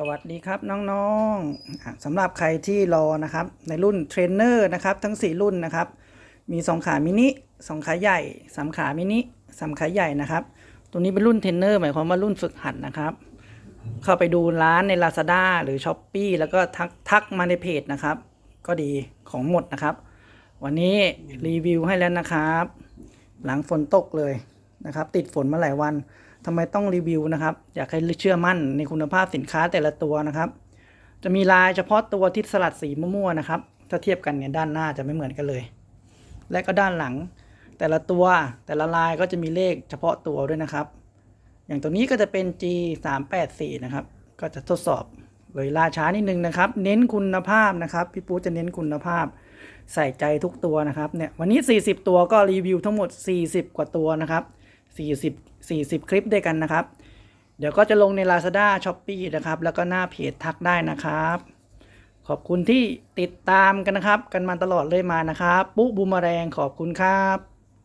สวัสดีครับน้องๆสำหรับใครที่รอนะครับ ในรุ่นเทรนเนอร์นะครับ ทั้ง 4 รุ่นนะครับ มี2ขามินิ2ขาใหญ่3ขามินิ3ขาใหญ่นะครับ ตัวนี้เป็นรุ่นเทรนเนอร์หมายความว่ารุ่นฝึกหัดนะครับ เข้าไปดูร้านใน Lazada หรือ s h อ p e e แล้วก็ทักทักมาในเพจนะครับ ก็ดีของหมดนะครับ วันนี้รีวิวให้แล้วนะครับ หลังฝนตกเลย นะครับ ติดฝนมาหลายวันทำไมต้องรีวิวนะครับ อยากให้เชื่อมั่นในคุณภาพสินค้าแต่ละตัวนะครับ จะมีลายเฉพาะตัวที่สลัดสีมั่วๆนะครับ ถ้าเทียบกันเนี่ยด้านหน้าจะไม่เหมือนกันเลย และก็ด้านหลัง แต่ละตัวแต่ละลายก็จะมีเลขเฉพาะตัวด้วยนะครับ อย่างตัวนี้ก็จะเป็น G 3 8 4นะครับ ก็จะทดสอบเลยล่าช้านิดนึงนะครับ เน้นคุณภาพนะครับพี่ปูจะเน้นคุณภาพใส่ใจทุกตัวนะครับเนี่ยวันนี้ 40 ตัวก็รีวิวทั้งหมด 40 กว่าตัวนะครับ 40 40 คลิปด้วยกันนะครับ เดี๋ยวก็จะลงใน Lazada s h o p e e นะครับ แล้วก็หน้าเพจทักได้นะครับ ขอบคุณที่ติดตามกันนะครับ กันมาตลอดเลยมานะครับ ปุ๊บูมแรงขอบคุณครับ